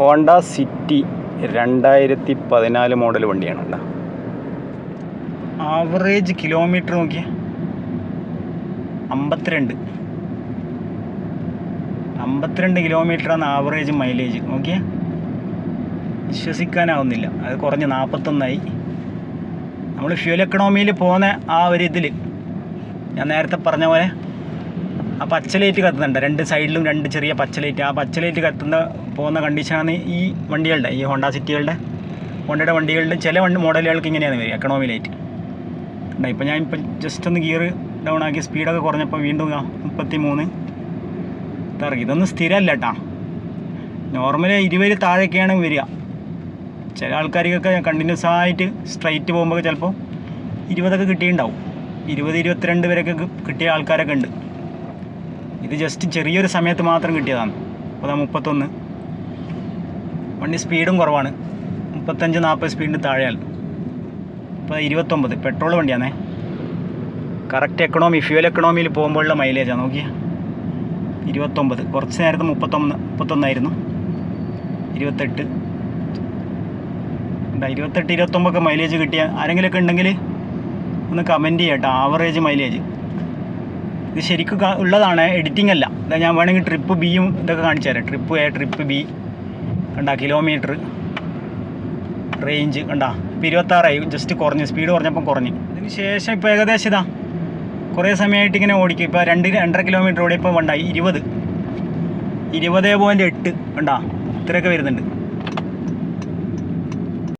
Honda city രണ്ടായിരത്തി പതിനാല് model വണ്ടിയാണ് ആവറേജ് കിലോമീറ്റർ നോക്കിയേ. അമ്പത്തിരണ്ട്. അമ്പത്തിരണ്ട് കിലോമീറ്ററാണ് ആവറേജ് മൈലേജ്. നോക്കിയ. വിശ്വസിക്കാനാവുന്നില്ല. അത് കുറഞ്ഞ് നാൽപ്പത്തൊന്നായി നമ്മൾ ഫ്യൂൽ എക്കണോമിയിൽ പോകുന്ന ആ ഒരു ഇതിൽ ഞാൻ നേരത്തെ പറഞ്ഞ പോലെ ആ പച്ചലേറ്റ് കത്തുന്നുണ്ട്. രണ്ട് സൈഡിലും രണ്ട് ചെറിയ പച്ചലേറ്റ്. ആ പച്ചലേറ്റ് കത്തുന്ന പോകുന്ന കണ്ടീഷനാണ് ഈ വണ്ടികളുടെ ഈ ഹോണ്ട സിറ്റികളുടെ. ഹോണ്ടയുടെ വണ്ടികളുടെ ചില വണ്ടി മോഡലുകൾക്ക് ഇങ്ങനെയാണ് വരിക എക്കണോമി ലൈറ്റ് ഉണ്ടായി ഇപ്പോൾ ഞാൻ ഇപ്പം ജസ്റ്റ് ഒന്ന് ഗിയർ ഡൗൺ ആക്കി സ്പീഡൊക്കെ കുറഞ്ഞപ്പോൾ വീണ്ടും മുപ്പത്തി മൂന്ന് ഇറങ്ങി ഇതൊന്നും സ്ഥിരമല്ല കേട്ടാ നോർമലി ഇരുപതിൽ താഴേക്കാണ് വരിക. ചില ആൾക്കാർക്കൊക്കെ കണ്ടിന്യൂസ് ആയിട്ട് സ്ട്രൈറ്റ് പോകുമ്പോൾ ചിലപ്പോൾ ഇരുപതൊക്കെ കിട്ടിയിട്ടുണ്ടാവും. ഇരുപത് ഇരുപത്തിരണ്ട് വരെയൊക്കെ കിട്ടിയ ആൾക്കാരൊക്കെ ഉണ്ട്. ഇത് ജസ്റ്റ് ചെറിയൊരു സമയത്ത് മാത്രം കിട്ടിയതാണ്. അപ്പോൾ അതാ മുപ്പത്തൊന്ന്. വണ്ടി സ്പീഡും കുറവാണ്. മുപ്പത്തഞ്ച് നാൽപ്പത് സ്പീഡിന് താഴെയാണ്. ഇപ്പോൾ ഇരുപത്തൊമ്പത്. പെട്രോൾ വണ്ടിയാണേ. കറക്റ്റ് എക്കണോമി ഫ്യൂൽ എക്കണോമിയിൽ പോകുമ്പോഴുള്ള മൈലേജാണ് നോക്കിയേ. ഇരുപത്തൊമ്പത്. കുറച്ച് നേരത്തെ മുപ്പത്തൊന്ന് മുപ്പത്തൊന്നായിരുന്നു. ഇരുപത്തെട്ട്. ഉണ്ടാ ഇരുപത്തെട്ട് ഇരുപത്തൊമ്പതൊക്കെ മൈലേജ് കിട്ടിയ ആരെങ്കിലുമൊക്കെ ഉണ്ടെങ്കിൽ ഒന്ന് കമന്റ് ചെയ്യട്ടോ. ആവറേജ് മൈലേജ് ഇത് ശരിക്കും ഉള്ളതാണ് എഡിറ്റിംഗ് അല്ല. ഞാൻ വേണമെങ്കിൽ ട്രിപ്പ് ബിയും ഇതൊക്കെ കാണിച്ചു തരാം. ട്രിപ്പ് എ ട്രിപ്പ് ബി കണ്ടാ കിലോമീറ്റർ റേഞ്ച് കണ്ട? ഇപ്പോൾ ഇരുപത്താറായി. ജസ്റ്റ് കുറഞ്ഞു. സ്പീഡ് കുറഞ്ഞപ്പം കുറഞ്ഞു. അതിന് ശേഷം ഇപ്പോൾ ഏകദേശം ഇതാ. കുറേ സമയമായിട്ട് ഇങ്ങനെ ഓടിക്കും. ഇപ്പോൾ രണ്ട് രണ്ടര കിലോമീറ്റർ ഓടിയപ്പോൾ ഉണ്ടായി ഇരുപത്. ഇരുപത് പോയിന്റ് എട്ട്. കണ്ടാ? ഇത്രയൊക്കെ വരുന്നുണ്ട്.